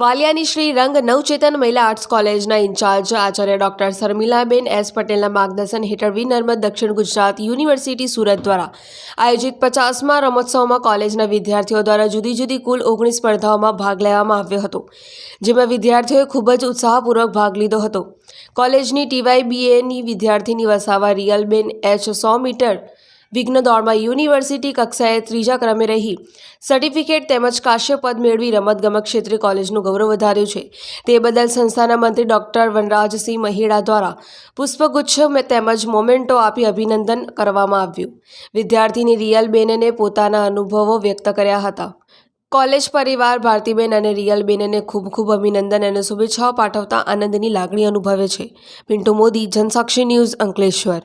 વાલિયાની શ્રી રંગ નવચેતન મહિલા આર્ટ્સ કોલેજના ઇન્ચાર્જ આચાર્ય ડોક્ટર શર્મિલાબેન એસ પટેલના માર્ગદર્શન હેઠળ વી નર્મદ દક્ષિણ ગુજરાત યુનિવર્સિટી સુરત દ્વારા આયોજિત પચાસમાં રમોત્સવમાં કોલેજના વિદ્યાર્થીઓ દ્વારા જુદી જુદી કુલ ઓગણીસ સ્પર્ધાઓમાં ભાગ લેવામાં આવ્યો હતો, જેમાં વિદ્યાર્થીઓએ ખૂબ જ ઉત્સાહપૂર્વક ભાગ લીધો હતો. કોલેજની ટીવાય બીએની વિદ્યાર્થીની વસાવા રિયલબેન એચ સો મીટર વિઘ્ન દોડમાં યુનિવર્સિટી કક્ષાએ ત્રીજા ક્રમે રહી. સર્ટિફિકેટ તેમજ કાશ્ય પદ મેળવી રમતગમત ક્ષેત્રે કોલેજનું ગૌરવ વધાર્યું છે. તે બદલ સંસ્થાના મંત્રી ડોક્ટર વનરાજસિંહ મહિડા દ્વારા પુષ્પગુચ્છ તેમજ મોમેન્ટો આપી અભિનંદન કરવામાં આવ્યું. વિદ્યાર્થીની રિયલ બેનને પોતાના અનુભવો વ્યક્ત કર્યા હતા. કોલેજ પરિવાર ભારતીબેન અને રિયલબેનને ખૂબ ખૂબ અભિનંદન અને શુભેચ્છાઓ પાઠવતા આનંદની લાગણી અનુભવે છે. પિન્ટુ મોદી, જનસાક્ષી ન્યૂઝ અંકલેશ્વર.